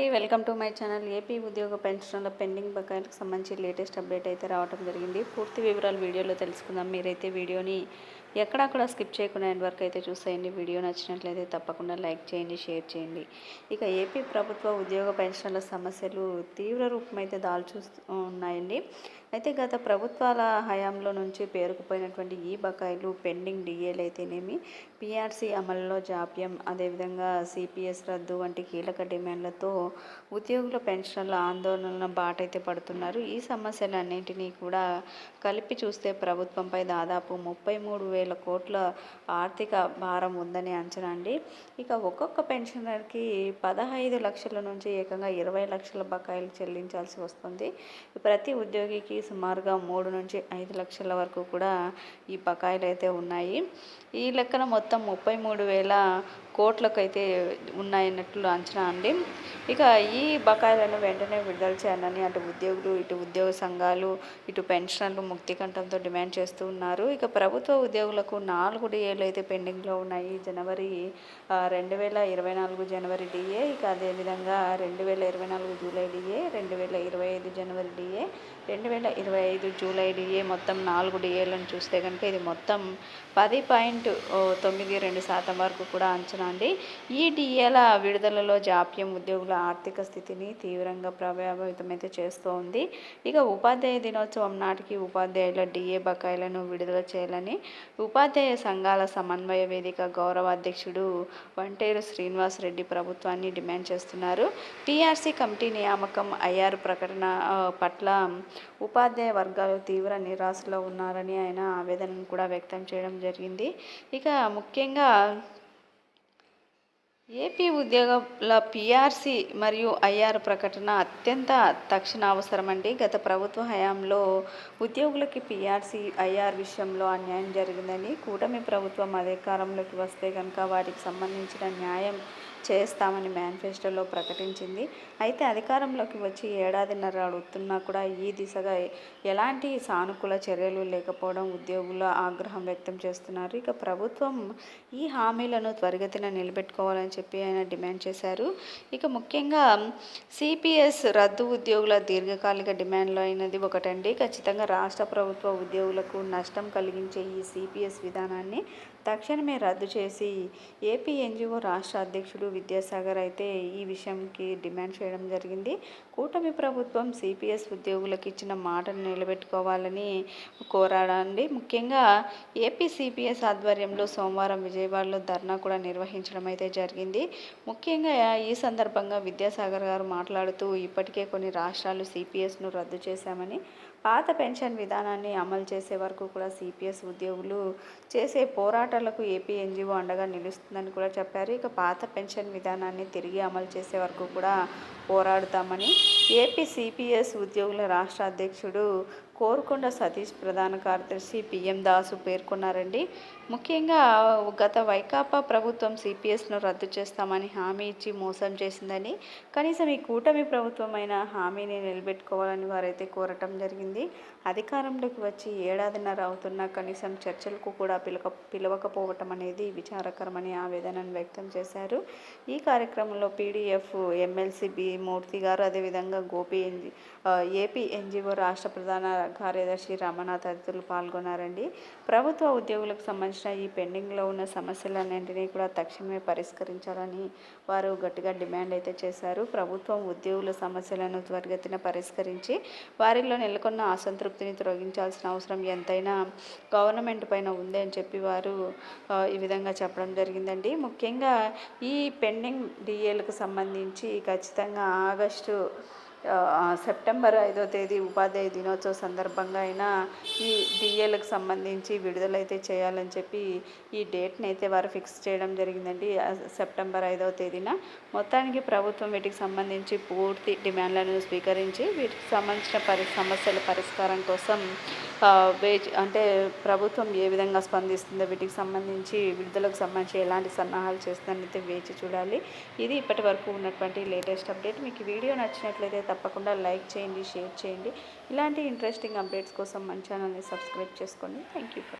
అండి. Welcome to my channel. AP ఉద్యోగ పెన్షన్ల పెండింగ్ బకాయిలకు సంబంధించి లేటెస్ట్ అప్డేట్ అయితే రావడం జరిగింది. పూర్తి వివరాలు వీడియోలో తెలుసుకుందాం. మీరైతే వీడియోని ఎక్కడక్కడ స్కిప్ చేయకుండా ఎండ్ వరకు అయితే చూసేయండి. వీడియో నచ్చినట్లయితే తప్పకుండా లైక్ చేయండి షేర్ చేయండి. ఇక ఏపీ ప్రభుత్వ ఉద్యోగ పెన్షన్ల సమస్యలు తీవ్ర రూపమైతే దాల్చూ ఉన్నాయండి. అయితే గత ప్రభుత్వాల హయాంలో నుంచి పేరుకుపోయినటువంటి ఈ బకాయిలు పెండింగ్ డిఏలు అయితేనేమి పిఆర్సీ అమలులో జాప్యం. అదేవిధంగా సిపిఎస్ రద్దు వంటి కీలక డిమాండ్లతో ఉద్యోగుల పెన్షన్ల ఆందోళనల బాటైతే పడుతున్నారు. ఈ సమస్యలన్నింటినీ కూడా కలిపి చూస్తే ప్రభుత్వంపై దాదాపు ముప్పై మూడు వేల వేల కోట్ల ఆర్థిక భారం ఉందని అంచనా అండి. ఇక ఒక్కొక్క పెన్షనర్కి పదహైదు లక్షల నుంచి ఏకంగా ఇరవై లక్షల బకాయిలు చెల్లించాల్సి వస్తుంది. ప్రతి ఉద్యోగికి సుమారుగా మూడు నుంచి ఐదు లక్షల వరకు కూడా ఈ బకాయిలు అయితే ఉన్నాయి. ఈ లెక్కన మొత్తం ముప్పై మూడు వేల కోట్లకైతే ఉన్నాయన్నట్లు అంచనా అండి. ఇక ఈ బకాయిలను వెంటనే విడుదల చేయాలని అటు ఉద్యోగులు ఇటు ఉద్యోగ సంఘాలు ఇటు పెన్షనర్లు ముక్తి కంఠంతో డిమాండ్ చేస్తూ ఉన్నారు. ఇక ప్రభుత్వ ఉద్యోగులకు నాలుగు డిఏలు అయితే పెండింగ్లో ఉన్నాయి. జనవరి రెండు వేల ఇరవై నాలుగు జనవరి డిఏ ఇక అదేవిధంగా రెండు వేల ఇరవై నాలుగు జూలై డిఏ రెండు వేల ఇరవై ఐదు జనవరి డిఏ రెండు వేల ఇరవై ఐదు జూలై డిఏ మొత్తం నాలుగు డిఏలను చూస్తే కనుక ఇది మొత్తం పది పాయింట్ తొమ్మిది రెండు శాతం వరకు కూడా అంచనా అండి. ఈ డిఏల విడుదలలో జాప్యం ఉద్యోగుల ఆర్థిక స్థితిని తీవ్రంగా ప్రభావితమైతే చేస్తూ ఉంది. ఇక ఉపాధ్యాయ దినోత్సవం నాటికి ఉపాధ్యాయుల డిఏ బకాయిలను విడుదల చేయాలని ఉపాధ్యాయ సంఘాల సమన్వయ వేదిక గౌరవ అధ్యక్షుడు వంటేరు శ్రీనివాస్ రెడ్డి ప్రభుత్వాన్ని డిమాండ్ చేస్తున్నారు. టీఆర్సీ కమిటీ నియామకం ఐఆర్ ప్రకటన పట్ల ఉపాధ్యాయ వర్గాలు తీవ్ర నిరాశలో ఉన్నారని ఆయన ఆవేదనను కూడా వ్యక్తం చేయడం జరిగింది. ఇక ముఖ్యంగా ఏపీ ఉద్యోగుల పీఆర్సీ మరియు ఐఆర్ ప్రకటన అత్యంత తక్షణ అవసరమండి గత ప్రభుత్వ హయాంలో ఉద్యోగులకి పిఆర్సీ ఐఆర్ విషయంలో అన్యాయం జరిగిందని కూటమి ప్రభుత్వం అధికారంలోకి వస్తే కనుక వాటికి సంబంధించిన న్యాయం చేస్తామని మేనిఫెస్టోలో ప్రకటించింది. అయితే అధికారంలోకి వచ్చి ఏడాదిన్నర అడుగుతున్నా కూడా ఈ దిశగా ఎలాంటి సానుకూల చర్యలు లేకపోవడం ఉద్యోగుల ఆగ్రహం వ్యక్తం చేస్తున్నారు. ఇక ప్రభుత్వం ఈ హామీలను త్వరిగతిన నిలబెట్టుకోవాలని చెప్పి ఆయన డిమాండ్ చేశారు. ఇక ముఖ్యంగా సిపిఎస్ రద్దు ఉద్యోగుల దీర్ఘకాలిక డిమాండ్లో అయినది ఒకటండి. ఖచ్చితంగా రాష్ట్ర ప్రభుత్వ ఉద్యోగులకు నష్టం కలిగించే ఈ సిపిఎస్ విధానాన్ని తక్షణమే రద్దు చేసి ఏపీ ఎన్జిఓ రాష్ట్ర అధ్యక్షుడు విద్యాసాగర్ అయితే ఈ విషయంకి డిమాండ్ చేయడం జరిగింది. కూటమి ప్రభుత్వం సిపిఎస్ ఉద్యోగులకు ఇచ్చిన మాటను నిలబెట్టుకోవాలని కోరాడండి. ముఖ్యంగా ఏపీ సిపిఎస్ ఆధ్వర్యంలో సోమవారం విజయవాడలో ధర్నా కూడా నిర్వహించడం అయితే జరిగింది. ముఖ్యంగా ఈ సందర్భంగా విద్యాసాగర్ గారు మాట్లాడుతూ ఇప్పటికే కొన్ని రాష్ట్రాలు సిపిఎస్ను రద్దు చేశామని పాత పెన్షన్ విధానాన్ని అమలు చేసే వరకు కూడా సిపిఎస్ ఉద్యోగులు చేసే పోరాటాలకు ఏపీ ఎన్జిఓ అండగా నిలుస్తుందని కూడా చెప్పారు. ఇక పాత పెన్షన్ విధానాన్ని తిరిగి అమలు చేసే వరకు కూడా పోరాడుతామని ఏపీ సిపిఎస్ ఉద్యోగుల రాష్ట్ర అధ్యక్షుడు కోరుకొండ సతీష్ ప్రధాన కార్యదర్శి పిఎం దాసు పేర్కొన్నారండి. ముఖ్యంగా గత వైకాపా ప్రభుత్వం సిపిఎస్ను రద్దు చేస్తామని హామీ ఇచ్చి మోసం చేసిందని కనీసం ఈ కూటమి ప్రభుత్వమైన హామీని నిలబెట్టుకోవాలని వారైతే కోరటం జరిగింది. అధికారంలోకి వచ్చి ఏడాదిన్నర అవుతున్నా కనీసం చర్చలకు కూడా పిలక పిలవకపోవటం అనేది విచారకరమని ఆవేదనను వ్యక్తం చేశారు. ఈ కార్యక్రమంలో పీడీఎఫ్ ఎమ్మెల్సీ బి మూర్తి గారు అదేవిధంగా గోపి ఎన్జి ఏపీ ఎన్జిఓ రాష్ట్ర ప్రధాన కార్యదర్శి రమణ తదితరులు పాల్గొన్నారండి. ప్రభుత్వ ఉద్యోగులకు సంబంధించిన ఈ పెండింగ్లో ఉన్న సమస్యలన్నింటినీ కూడా తక్షణమే పరిష్కరించాలని వారు గట్టిగా డిమాండ్ అయితే చేశారు. ప్రభుత్వం ఉద్యోగుల సమస్యలను త్వరిగతిన పరిష్కరించి వారిలో నెలకొన్న అసంతృప్తిని తొలగించాల్సిన అవసరం ఎంతైనా గవర్నమెంట్ పైన ఉంది అని చెప్పి వారు ఈ విధంగా చెప్పడం జరిగిందండి. ముఖ్యంగా ఈ పెండింగ్ డిఏలకు సంబంధించి ఖచ్చితంగా ఆగస్టు సెప్టెంబర్ ఐదో తేదీ ఉపాధ్యాయ దినోత్సవ సందర్భంగా అయినా ఈ డిఏలకు సంబంధించి విడుదలైతే చేయాలని చెప్పి ఈ డేట్ని అయితే వారు ఫిక్స్ చేయడం జరిగిందండి. సెప్టెంబర్ ఐదవ తేదీన మొత్తానికి ప్రభుత్వం వీటికి సంబంధించి పూర్తి డిమాండ్లను స్వీకరించి వీటికి సంబంధించిన పరి సమస్యల పరిష్కారం కోసం వేచి అంటే ప్రభుత్వం ఏ విధంగా స్పందిస్తుందో వీటికి సంబంధించి విడుదలకు సంబంధించి ఎలాంటి సన్నాహాలు చేస్తుందని అయితే వేచి చూడాలి. ఇది ఇప్పటి వరకు ఉన్నటువంటి లేటెస్ట్ అప్డేట్. మీకు వీడియో నచ్చినట్లయితే తప్పకుండా లైక్ చేయండి షేర్ చేయండి. ఇలాంటి ఇంట్రెస్టింగ్ అప్డేట్స్ కోసం మన ఛానల్ని సబ్స్క్రైబ్ చేసుకోండి. Thank you